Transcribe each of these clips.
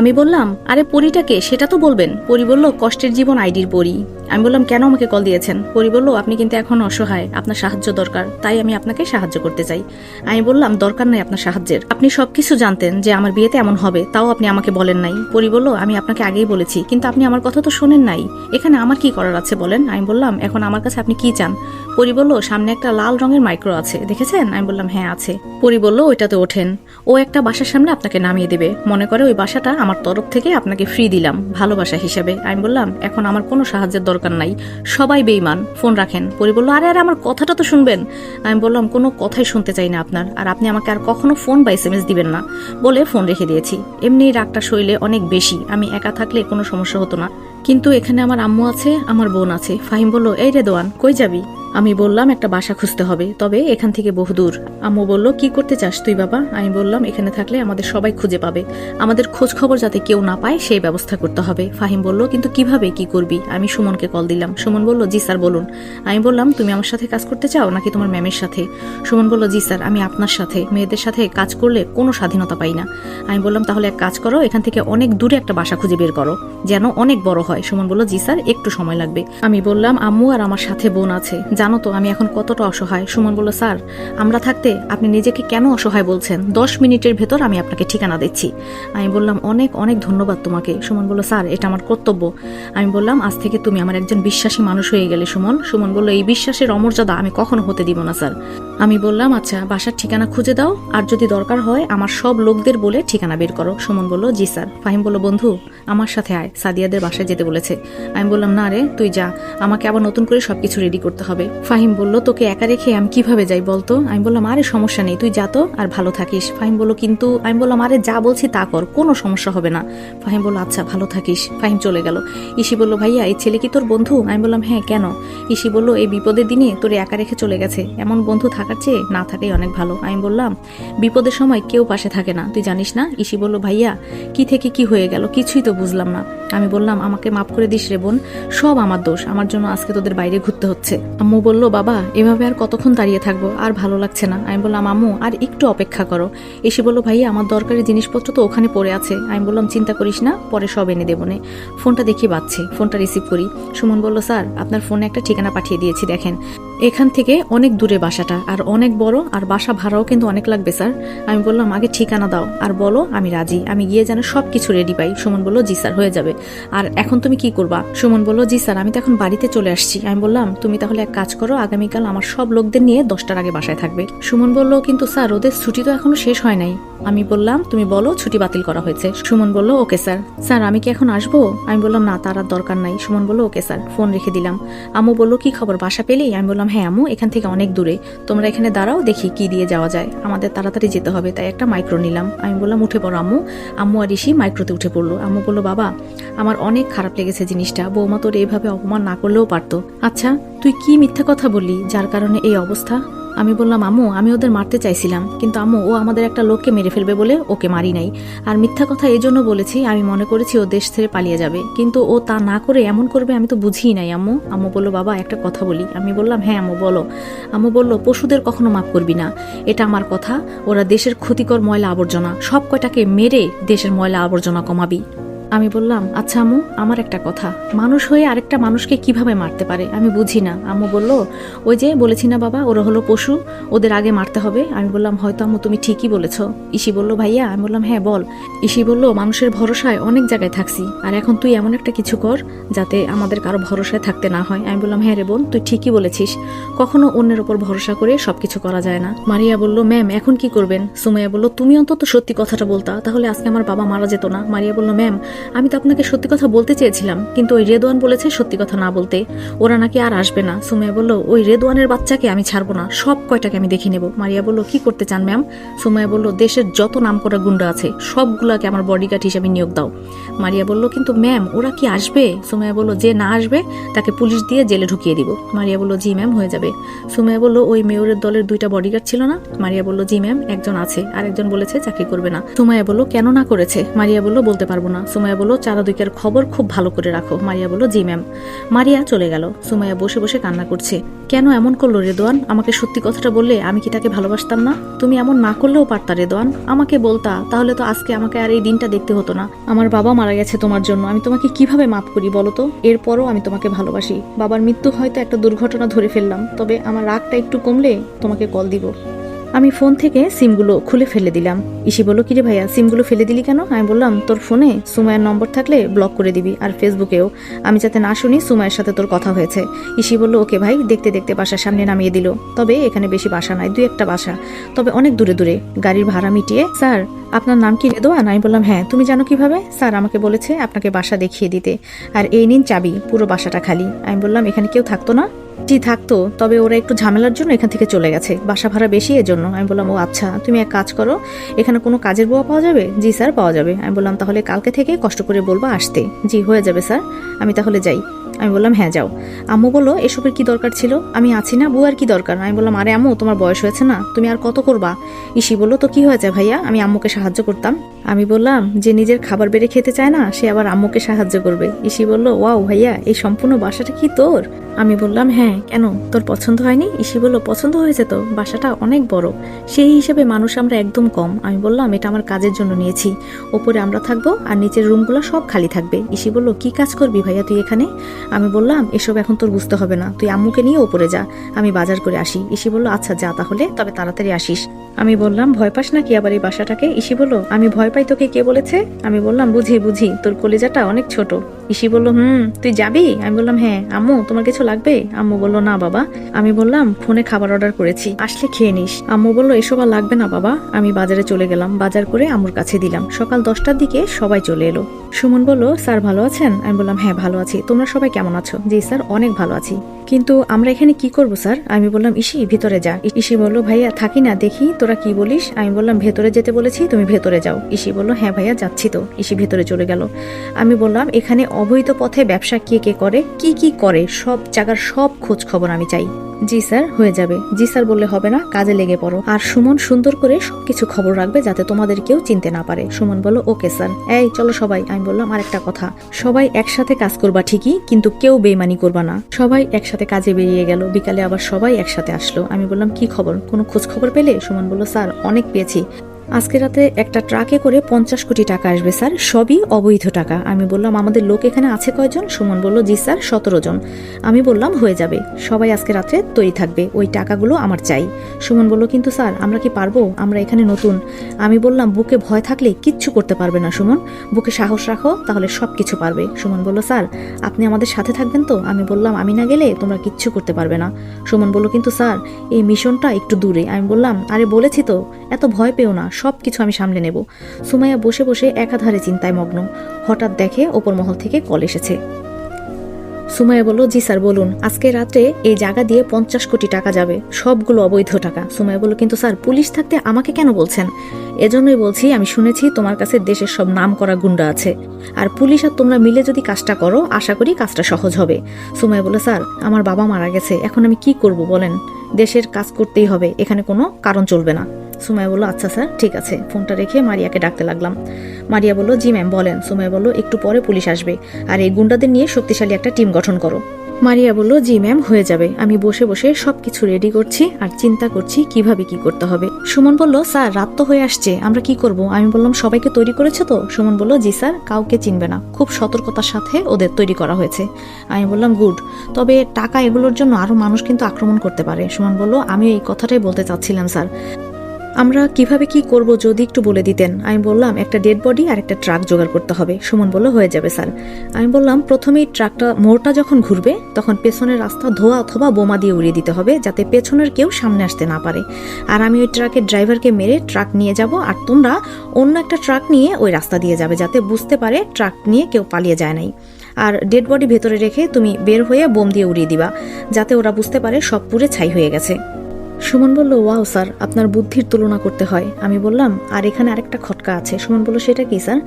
আমি বললাম, আরে পরিটাকে সেটা তো বলবেন। পরি বলল, কষ্টের জীবন আইডির পরি। আমি বললাম, কেন আমাকে কল দিয়েছেন? পরি বলল, আপনি কিন্তু এখন অসহায়, আপনার সাহায্য দরকার, তাই আমি আপনাকে সাহায্য করতে চাই। আমি বললাম, দরকার নাই আপনার সাহায্যের। আপনি সবকিছু জানতেন যে আমার বিয়েতে এমন হবে, তাও আপনি আমাকে বলেন নাই। পরি বলল, আমি আপনাকে আগেই বলেছি, কিন্তু আপনি আমার কথা তো শোনেন নাই। এখানে আমার কি করার আছে বলেন? আমি বললাম, এখন আমার কাছে আপনি কি চান? পরি বলল, সামনে একটা লাল রঙের মাইক্রো আছে, দেখেছেন? আমি বললাম হ্যাঁ আছে। পরি বলল, ওইটাতে ওঠেন। ও একটা বাসার সামনে আপনাকে নামিয়ে দেবে। মনে করে ওই বাসাটা আমার তরফ থেকে আপনাকে ফ্রি দিলাম, ভালোবাসা হিসাবে। আমি বললাম, এখন আমার কোনো সাহায্যের দরকার নাই, সবাই বেইমান ফোন রাখেন। পরি বলল, আরে আরে, আমার কথাটা তো শুনবেন। আমি বললাম, কোনো কথাই শুনতে চাই না আপনার, আর আপনি আমাকে আর কখনো ফোন বা এস এম এস দিবেন না। বলে ফোন রেখে দিয়েছি। এমনি রাগটা শৈলে অনেক বেশি, আমি একা থাকলে কোনো সমস্যা হতো না। কিন্তু এখানে আমার আম্মু আছে, আমার বোন আছে। ফাহিম বলল, এই রে দোয়ান, কই যাবি? আমি বললাম, একটা বাসা খুঁজতে হবে, তবে এখান থেকে বহুদূর আম্মু বলল, কি করতে চাস তুই, বাবা? আমি বললাম, এখানে থাকলে আমাদের সবাই খুঁজে পাবে। আমাদের খোঁজ খবর যাতে কেউ না পায়, সেই ব্যবস্থা করতে হবে। ফাহিম বলল, কিন্তু কীভাবে, কি করবি? আমি সুমনকে কল দিলাম। সুমন বলল, জি স্যার, বলুন। আমি বললাম, তুমি আমার সাথে কাজ করতে চাও, নাকি তোমার ম্যামের সাথে? সুমন বলল, জি স্যার, আমি আপনার সাথে। মেয়েদের সাথে কাজ করলে কোনো স্বাধীনতা পাই না। আমি বললাম, তাহলে এক কাজ করো, এখান থেকে অনেক দূরে একটা বাসা খুঁজে বের করো, যেন অনেক বড় হয়। সুমন বলল, জি স্যার, একটু সময় লাগবে। আমি বললাম, আম্মু আর আমার সাথে বোন আছে। জানো তো, আমি এখন কতটা অসহায়। সুমন বলল, স্যার, আমরা থাকতে আপনি নিজেকে কেন অসহায় বলছেন? দশ মিনিটের ভেতর আমি আপনাকে ঠিকানা দিচ্ছি। আমি বললাম, অনেক অনেক ধন্যবাদ তোমাকে। সুমন বলল, স্যার, এটা আমার কর্তব্য। আমি বললাম, আজ থেকে তুমি আমার একজন বিশ্বাসী মানুষ হয়ে গেলে সুমন। সুমন বলল, এই বিশ্বাসের অমর্যাদা আমি কখনো হতে দিব না, স্যার। আমি বললাম আচ্ছা বাসার ঠিকানা খুঁজে দাও। আর যদি দরকার হয়, আমার সব লোকদের বলে ঠিকানা বের করো। সুমন বলল, জি স্যার। ফাহিম বলল, বন্ধু, আমার সাথে আয়। সাদিয়াদের বাসায় যেতে বলেছে। আমি বললাম, না রে, তুই যা। আমাকে আবার নতুন করে সবকিছু রেডি করতে হবে। ফাহিম বলল, তোকে একা রেখে আমি কীভাবে যাই বলতো? আমি বললাম, আরে, সমস্যা নেই, তুই যা তো আর ভালো থাকিস। ফাহিম বলল, কিন্তু আমি বললাম, আরে, যা বলছি তা কর, কোনো সমস্যা হবে না। ফাহিম বলল আচ্ছা ভালো থাকিস। ফাহিম চলে গেল। ইসি বলল, ভাইয়া, এই ছেলে কি তোর বন্ধু? আমি বললাম হ্যাঁ কেন? ইসি বলল, এই বিপদের দিনে তোর একা রেখে চলে গেছে। এমন বন্ধু থাকার চেয়ে না থাকাই অনেক ভালো। আমি বললাম, বিপদের সময় কেউ পাশে থাকে না, তুই জানিস না? ইসি বলল, ভাইয়া, কি থেকে কি হয়ে গেল কিছুই তো বুঝলাম না। আমি বললাম, আমাকে মাফ করে দিস রে বোন, সব আমার দোষ। আমার জন্য আজকে তোদের বাইরে ঘুরতে হচ্ছে। আম্মু বলল, বাবা, এভাবে আর কতক্ষণ দাঁড়িয়ে থাকব? আর ভালো লাগছে না। আমি বললাম, আম্মু, আর একটু অপেক্ষা করো। এসে বলল, ভাইয়া, আমার দরকারি জিনিসপত্র তো ওখানে পড়ে আছে। আমি বললাম, চিন্তা করিস না, পরে সব এনে দেবো নে। ফোনটা দেখি বাজছে, ফোনটা রিসিভ করি। সুমন বলল, স্যার, আপনার ফোনে একটা ঠিকানা পাঠিয়ে দিয়েছি, দেখেন। এখান থেকে অনেক দূরে বাসাটা, আর অনেক বড়, আর বাসা ভাড়াও কিন্তু অনেক লাগবে, স্যার। আমি বললাম, আগে ঠিকানা দাও। আর বলো, আমি রাজি। আমি গিয়ে যেন সব কিছু রেডি পাই। সুমন বলল, জি, স্যার, হয়ে যাবে। আর এখন তুমি কি করবা? সুমন বলল, জি, স্যার, আমি তো এখন বাড়িতে চলে আসছি। আমি বললাম, তুমি তাহলে এক কাজ করো, আগামীকাল আমার সব লোকদের নিয়ে দশটার আগে বাসায় থাকবে। সুমন বলল, কিন্তু স্যার, ওদের ছুটি তো এখনও শেষ হয় নাই। আমি বললাম, তুমি বলো, ছুটি বাতিল করা হয়েছে। সুমন বলল, ওকে, স্যার। স্যার, আমি কি এখন আসব? আমি বললাম, না, তার আর দরকার নাই। সুমন বলল, ওকে, স্যার। ফোন রেখে দিলাম। আম্মু বলল, কি খবর? বাসা পেলেই আমি বললাম হ্যাঁ আমু এখান থেকে অনেক দূরে। তোমরা এখানে দাঁড়াও, দেখি কি দিয়ে যাওয়া যায়। আমাদের তাড়াতাড়ি যেতে হবে। তাই একটা মাইক্রো নিলাম। আমি বললাম, উঠে পড়ো আম্মু। আম্মু আর ঋষি মাইক্রোতে উঠে পড়ল। আম্মু বলল, বাবা, আমার অনেক খারাপ লেগেছে জিনিসটা। বৌমা তোর এইভাবে অপমান না করলেও পারতো। আচ্ছা তুই কি মিথ্যা কথা বললি, যার কারণে এই অবস্থা? আমি বললাম, আম্মু, আমি ওদের মারতে চাইছিলাম, কিন্তু আম্মু, ও আমাদের একটা লোককে মেরে ফেলবে বলে ওকে মারি নাই। আর মিথ্যা কথা এই জন্য বলেছি, আমি মনে করেছি ও দেশ ছেড়ে পালিয়ে যাবে, কিন্তু ও তা না করে এমন করবে আমি তো বুঝিই নাই, আম্মু। আম্মু বলল, বাবা, একটা কথা বলি। আমি বললাম হ্যাঁ আম্মু, বলো। আম্মু বলল, পশুদের কখনো মাফ করবি না, এটা আমার কথা। ওরা দেশের ক্ষতিকর ময়লা আবর্জনা, সব কয়টাকে মেরে দেশের ময়লা আবর্জনা কমাবি। আমি বললাম আচ্ছা আম্মু, আমার একটা কথা। মানুষ হয়ে আরেকটা মানুষকে কীভাবে মারতে পারে? আমি বুঝি না। আম্মু বলল, ওই যে বলেছি না বাবা, ওরা হলো পশু, ওদের আগে মারতে হবে। আমি বললাম, হয়তো আম্মু, তুমি ঠিকই বলেছ। ইসি বলল, ভাইয়া, আমি বললাম হ্যাঁ বল। ইসি বলল, মানুষের ভরসায় অনেক জায়গায় থাকছি, আর এখন তুই এমন একটা কিছু কর যাতে আমাদের কারও ভরসায় থাকতে না হয়। আমি বললাম হ্যাঁ রে বোন, তুই ঠিকই বলেছিস। কখনো অন্যের ওপর ভরসা করে সব কিছু করা যায় না। মারিয়া বলল, ম্যাম, এখন কি করবেন? সুমাইয়া বলল, তুমি অন্তত সত্যি কথাটা বলতা, তাহলে আজকে আমার বাবা মারা যেত না। মারিয়া বলল, ম্যাম আমি তো আপনাকে সত্যি কথা বলতে চেয়েছিলাম, কিন্তু ওই রেদওয়ান বলেছে সত্যি কথা না বলতে। ওরা নাকি আর আসবে না। সুমাইয়া বলল, ওই রেদওয়ানের বাচ্চাকে আমি ছাড়বো না। সব কয়টাকে আমি দেখে নেব। মারিয়া বলল, কি করতে চান, ম্যাম? সুমাইয়া বলল, দেশের যত নামকরা গুন্ডা আছে, সবগুলাকে আমার বডিগার্ড হিসেবে নিয়োগ দাও। মারিয়া বলল, কিন্তু ম্যাম, ওরা কি আসবে? সুমাইয়া বলল, যে না আসবে, তাকে পুলিশ দিয়ে জেলে ঢুকিয়ে দিব। মারিয়া বলল, জি, ম্যাম, হয়ে যাবে। সুমাইয়া বলল, ওই মেয়রের দলের দুইটা বডিগার্ড ছিল না? মারিয়া বলল, জি, ম্যাম, একজন আছে আর একজন বলেছে চাকরি করবে না। সুমাইয়া বলল, কেন না করেছে? মারিয়া বলল, বলতে পারব না। সুমাইয়া সুমাইয়া বলল, চারাদিকের খবর খুব ভালো করে রাখো। মারিয়া বলল, জি ম্যাম। মারিয়া চলে গেল। সুমাইয়া বসে বসে কান্না করছে। কেন এমন করল রেদোয়ান? আমাকে সত্যি কথাটা বললে আমি কি তাকে ভালোবাসতাম না? তুমি এমন না করলেও পারতা রেদোয়ান। আমাকে বলতা, তাহলে তো আজকে আমাকে আর এই দিনটা দেখতে হতো না। আমার বাবা মারা গেছে তোমার জন্য। আমি তোমাকে কীভাবে মাফ করি বলো তো? এরপরও আমি তোমাকে ভালোবাসি। বাবার মৃত্যু হয়তো একটা দুর্ঘটনা ধরে ফেললাম। তবে আমার রাগটা একটু কমলে তোমাকে কল দিব। আমি ফোন থেকে সিমগুলো খুলে ফেলে দিলাম। ইসি বলল, কিরে ভাইয়া, সিমগুলো ফেলে দিলি কেন? আমি বললাম, তোর ফোনে সুমায়ের নম্বর থাকলে ব্লক করে দিবি আর ফেসবুকেও। আমি যাতে না শুনি সুমায়ের সাথে তোর কথা হয়েছে। ইসি বলল, ওকে ভাই। দেখতে দেখতে বাসার সামনে নামিয়ে দিল। তবে এখানে বেশি বাসা নাই, দুই একটা বাসা। তবে অনেক দূরে দূরে গাড়ির ভাড়া মিটিয়ে, স্যার, আপনার নাম কি রেদোয়ান? আমি বললাম হ্যাঁ তুমি জানো কীভাবে? স্যার, আমাকে বলেছে আপনাকে বাসা দেখিয়ে দিতে। আর এই নিন চাবি, পুরো বাসাটা খালি। আমি বললাম, এখানে কেউ থাকতো না? জি থাকতো, তবে ওরা একটু ঝামেলার জন্য এখান থেকে চলে গেছে। বাসা ভাড়া বেশি এর জন্য আমি বললাম, ও আচ্ছা তুমি এক কাজ করো, এখানে কোনো কাজের বুয়া পাওয়া যাবে? জি স্যার, পাওয়া যাবে। আমি বললাম, তাহলে কালকে থেকে কষ্ট করে বলব আসতে। জি, হয়ে যাবে স্যার, আমি তাহলে যাই। আমি বললাম হ্যাঁ যাও। আম্মু বলল, এসবের কি দরকার ছিল? আমি আছি না, বুয়ার কি দরকার? আমি বললাম, আরে আম্মু, তোমার বয়স হয়েছে না, তুমি আর কত করবা? ইসি বলল, তো কি হয়েছে ভাইয়া? আমি আম্মুকে সাহায্য করতাম। আমি বললাম, যে নিজের খাবার বেড়ে খেতে চায় না, সে আবার আম্মুকে সাহায্য করবে। ইসি বলল, ওয়াও ভাইয়া, এই সম্পূর্ণ বাসাটা কি তোর? আমি বললাম হ্যাঁ কেন? তোর পছন্দ হয়নি? ইসি বলল, পছন্দ হয়েছে তো, বাসাটা অনেক বড়। সেই হিসেবে মানুষ আমরা একদম কম। আমি বললাম, এটা আমার কাজের জন্য নিয়েছি। ওপরে আমরা থাকব আর নিচের রুমগুলো সব খালি থাকবে। ইসি বলল, কি কাজ করবি ভাইয়া তুই এখানে? আমি বললাম, এসব এখন তোর বুঝতে হবে না। তুই আম্মুকে নিয়ে ওপরে যা। আমি বাজার করে আসি। ইসি বলল আচ্ছা যা তাহলে, তবে তাড়াতাড়ি আসিস। আমি বললাম, ভয় পাস নাকি আবার এই বাসাটাকে? ইসি বলল, আমি ভয় পাই তোকে কে বলেছে? আমি বললাম, বুঝি বুঝি। তোর কলেজাটা অনেক ছোট। ইসি বলল, হুম, তুই যাবি? আমি বললাম হ্যাঁ আম্মু, তোমার কিছু লাগবে? আম্মু বলল, না, বাবা। আমি বললাম, ফোনে খাবার অর্ডার করেছি, আসলে খেয়ে নিস। আম্মু বলল, এসব আর লাগবে না, বাবা। আমি বাজারে চলে গেলাম, বাজার করে আম্মুর কাছে দিলাম। সকাল দশটার দিকে সবাই চলে এলো। সুমন বলল, স্যার ভালো আছেন? আমি বললাম হ্যাঁ ভালো আছি। তোমরা সবাই কেমন আছো? জি, স্যার, অনেক ভালো আছি। কিন্তু আমরা এখানে কি করব, স্যার? আমি বললাম, ইসি, ভিতরে যা। ইসি বলল, ভাইয়া, থাকি না, দেখি তোরা কি বলিস? আমি বললাম, ভেতরে যেতে বলেছি, তুমি ভেতরে যাও। ইসি বলল হ্যাঁ ভাইয়া, যাচ্ছি তো। ইসি ভেতরে চলে গেল। আমি বললাম, এখানে অবৈধ পথে ব্যবসা কে কে করে? কি কি করে? সব জায়গার সব খোঁজ খবর আমি চাই। জি, স্যার, হয়ে যাবে। জি, স্যার, বললে হবে না, কাজে লেগে পড়ো। আর সুমন, সুন্দর করে সবকিছু খবর রাখবে যাতে তোমাদের কেউ চিনতে না পারে। সুমন বলল, ওকে, স্যার। এই, চলো সবাই। আমি বললাম, আরেকটা কথা। সবাই একসাথে কাজ করবা ঠিকই, কিন্তু কেউ বেইমানি করবা না। সবাই একসাথে কাজে বেরিয়ে গেল। বিকালে আবার সবাই একসাথে আসলো। আমি বললাম, কি খবর? কোনো খোঁজ খবর পেলে? সুমন বলল, স্যার, অনেক পেয়েছি। আজকে রাতে একটা ট্রাকে করে পঞ্চাশ কোটি টাকা আসবে, স্যার। সবই অবৈধ টাকা। আমি বললাম, আমাদের লোক এখানে আছে কয়জন? সুমন বলল, জি, স্যার, সতেরো জন। আমি বললাম, হয়ে যাবে। সবাই আজকে রাত্রে তৈরি থাকবে। ওই টাকাগুলো আমার চাই। সুমন বলল, কিন্তু, স্যার, আমরা কি পারব? আমরা এখানে নতুন। আমি বললাম, বুকে ভয় থাকলে কিচ্ছু করতে পারবে না, সুমন। বুকে সাহস রাখো, তাহলে সব কিছু পারবে। সুমন বলল, স্যার, আপনি আমাদের সাথে থাকবেন তো? আমি বললাম, আমি না গেলে তোমরা কিচ্ছু করতে পারবে না। সুমন বলল, কিন্তু, স্যার, এই মিশনটা একটু দূরে। আমি বললাম, আরে, বলেছি তো। এত ভয় পেও না। সব কিছু আমি সামলে নেব। সুমাইয়া বসে বসে একাধারে চিন্তায় মগ্ন। হঠাৎ দেখে ওপর মহল থেকে কল এসেছে। সুমাইয়া বলল, জি স্যার, বলুন, আজকে রাতে এই জায়গা দিয়ে পঞ্চাশ কোটি টাকা যাবে। সবগুলো অবৈধ টাকা। সুমাইয়া বলল, কিন্তু স্যার, পুলিশ থাকতে আমাকে কেন বলছেন? এজন্যই বলছি, আমি শুনেছি তোমার কাছে দেশের সব নাম করা গুন্ডা আছে। আর পুলিশ আর তোমরা মিলে যদি কাজটা করো, আশা করি কাজটা সহজ হবে। সুমাইয়া বলল, স্যার, আমার বাবা মারা গেছে, এখন আমি কি করব বলেন? দেশের কাজ করতেই হবে, এখানে কোনো কারণ চলবে না। সুমাইয়া বলল আচ্ছা স্যার, ঠিক আছে। ফোনটা রেখে মারিয়াকে ডাকতে লাগলাম। মারিয়া বলল, জি ম্যাম, বলেন। সুমাইয়া বলল, একটু পরে পুলিশ আসবে। আর এই গুন্ডাদের নিয়ে শক্তিশালী একটা টিম গঠন করো। মারিয়া বলল, জি ম্যাম, হয়ে যাবে। আমি বসে বসে সবকিছু রেডি করছি আর চিন্তা করছি কীভাবে কি করতে হবে। সুমন বলল, স্যার, রাত তো হয়ে আসছে, আমরা কি করব? আমি বললাম, সবাইকে তৈরি করেছে তো? সুমন বলল, জি স্যার, কাউকে চিনবে না। খুব সতর্কতার সাথে ওদের তৈরি করা হয়েছে। আমি বললাম, গুড। তবে টাকা এগুলোর জন্য আরও মানুষ কিন্তু আক্রমণ করতে পারে। সুমন বলল আমি এই কথাটাই বলতে চাচ্ছিলাম, স্যার। আমরা কীভাবে কি করব যদি একটু বলে দিতেন। আমি বললাম, একটা ডেড বডি আর একটা ট্রাক জোগাড় করতে হবে। সুমন বলল, হয়ে যাবে স্যার। আমি বললাম, প্রথমেই ট্রাকটা মোড়টা যখন ঘুরবে, তখন পেছনের রাস্তা ধোয়া অথবা বোমা দিয়ে উড়িয়ে দিতে হবে, যাতে পেছনের কেউ সামনে আসতে না পারে। আর আমি ওই ট্রাকের ড্রাইভারকে মেরে ট্রাক নিয়ে যাব, আর তোমরা অন্য একটা ট্রাক নিয়ে ওই রাস্তা দিয়ে যাবে, যাতে বুঝতে পারে ট্রাক নিয়ে কেউ পালিয়ে যায় নাই। আর ডেড বডি ভেতরে রেখে তুমি বের হয়ে বোম দিয়ে উড়িয়ে দিবা, যাতে ওরা বুঝতে পারে সব পুরে ছাই হয়ে গেছে। সুমন বলল, ওয়াও স্যার, আপনার বুদ্ধির তুলনা করতে হয়। আমি বললাম, আর এখানে আরেকটা খটকা আছে। সুমন বলল, সেটা কি স্যার?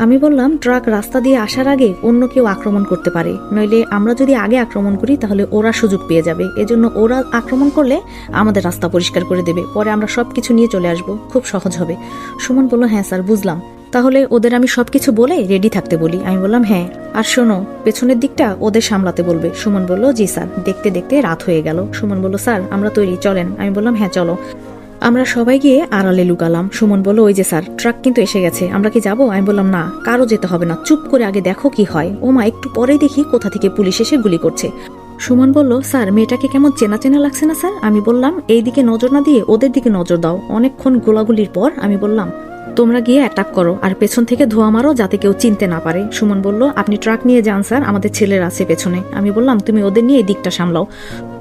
আমি বললাম, ট্রাক রাস্তা দিয়ে আসার আগে অন্য কেউ আক্রমণ করতে পারে। নইলে আমরা যদি আগে আক্রমণ করি, তাহলে ওরা সুযোগ পেয়ে যাবে। এজন্য ওরা আক্রমণ করলে আমাদের রাস্তা পরিষ্কার করে দেবে। পরে আমরা সব কিছু নিয়ে চলে আসব। খুব সহজ হবে। সুমন বলল হ্যাঁ স্যার, বুঝলাম। তাহলে ওদের আমি সবকিছু বলে রেডি থাকতে বলি। আমি বললাম হ্যাঁ। আর শোনো, পেছনের দিকটা ওদের সামলাতে বলবে। সুমন বলল, জি স্যার। দেখতে দেখতে রাত হয়ে গেল। সুমন বলল, স্যার, আমরা তৈরি, চলেন। আমি বললাম হ্যাঁ চলো। আমরা সবাই গিয়ে আড়ালে লুকালাম। সুমন বলল, ওই যে স্যার, ট্রাক কিন্তু এসে গেছে। আমরা কি যাব? আমি বললাম, না, কারও যেতে হবে না। চুপ করে আগে দেখো কি হয়। ও মা একটু পরেই দেখি কোথা থেকে পুলিশ এসে গুলি করছে। সুমন বলল, স্যার, মেয়েটাকে কেমন চেনা চেনা লাগছে না, স্যার? আমি বললাম এই দিকে নজর না দিয়ে ওদের দিকে নজর দাও। অনেকক্ষণ গোলাগুলির পর আমি বললাম, তোমরা গিয়ে অ্যাটাক করো আর পেছন থেকে ধোয়া মারো যাতে কেউ চিনতে না পারে। সুমন বলল, আপনি ট্রাক নিয়ে যান, স্যার। আমাদের ছেলেরা আছে পেছনে। আমি বললাম, তুমি ওদের নিয়ে এই দিকটা সামলাও।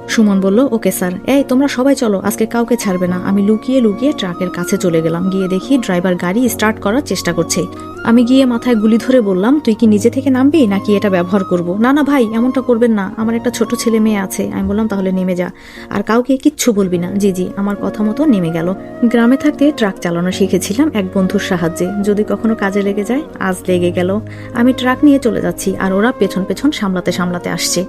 সুমন বলল, ওকে স্যার। এই, তোমরা সবাই চলো। আজকে কাউকে ছাড়বে না। আমি লুকিয়ে লুকিয়ে ট্রাকের কাছে চলে গেলাম। গিয়ে দেখি ড্রাইভার গাড়ি স্টার্ট করার চেষ্টা করছে। আমি গিয়ে মাথায় গুলি ধরে বললাম, তুই কি নিজে থেকে নামবি নাকি এটা ব্যবহার করব? না না ভাই, এমনটা করবেন না। আমার একটা ছোট ছেলে মেয়ে আছে। আমি বললাম, তাহলে নেমে যা। আর কাউকে কিচ্ছু বলবি না। জি জি, আমার কথা মতো নেমে গেল। গ্রামে থাকতে ট্রাক চালানো শিখেছিলাম এক বন্ধুর সাহায্যে। যদি কখনো কাজে লেগে যায়, আজ লেগে গেল। আমি ট্রাক নিয়ে চলে যাচ্ছি আর ওরা পেছন পেছন সামলাতে সামলাতে আসছে।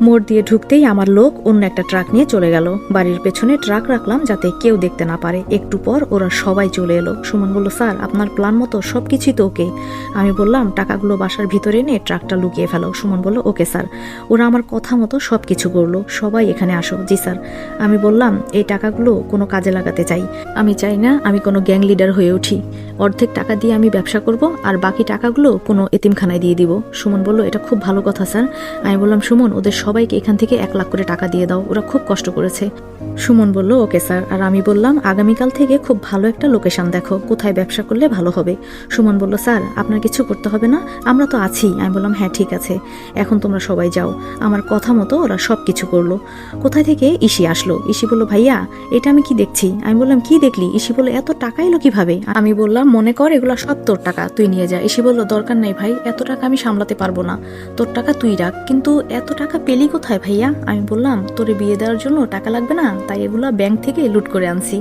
মোড় দিয়ে ঢুকতেই আমার লোক অন্য একটা ট্রাক নিয়ে চলে গেল। বাড়ির পেছনে ট্রাক রাখলাম যাতে কেউ দেখতে না পারে। একটু পর ওরা সবাই চলে এলো। সুমন বলল, স্যার, আপনার প্ল্যান মতো সব কিছুই তো ওকে। আমি বললাম, টাকাগুলো বাসার ভিতরে এনে ট্রাকটা লুকিয়ে ফেলো। সুমন বলল, ওকে, স্যার। ওরা আমার কথা মতো সব কিছু করল। সবাই এখানে আসো। জি, স্যার। আমি বললাম, এই টাকাগুলো কোনো কাজে লাগাতে চাই। আমি চাই না আমি কোনো গ্যাং লিডার হয়ে উঠি। অর্ধেক টাকা দিয়ে আমি ব্যবসা করব আর বাকি টাকাগুলো কোনো এতিমখানায় দিয়ে দিব। সুমন বলল, এটা খুব ভালো কথা, স্যার। আমি বললাম, সুমন, ওদের সবাইকে এখান থেকে এক লাখ করে টাকা দিয়ে দাও, ওরা খুব কষ্ট করেছে। সুমন বলল, ওকে স্যার। আর আমি বললাম, আগামীকাল থেকে খুব ভালো একটা লোকেশন দেখো, কোথায় ব্যবসা করলে ভালো হবে? সুমন বলল, স্যার, আপনার কিছু করতে হবে না, আমরা তো আছি। আমি বললাম হ্যাঁ ঠিক আছে। এখন তোমরা সবাই যাও। আমার কথা মতো ওরা সব কিছু করল। কোথায় থেকে ইসি আসলো? ইসি বলল, ভাইয়া, এটা আমি কি দেখছি? আমি বললাম, কি দেখলি? ইসি বলল, এত টাকা এলো কীভাবে? আমি বললাম, মনে কর, এগুলো সব তোর টাকা, তুই নিয়ে যা। ইসি বলল, দরকার নেই ভাই, এত টাকা আমি সামলাতে পারব না। তোর টাকা তুই রাখ, কিন্তু এত টাকা পেলি কোথায় ভাইয়া? আমি বললাম, তোরে বিয়ে দেওয়ার জন্য টাকা লাগবে না, তাই এগুলা ব্যাংক থেকে লুট করে আনছি।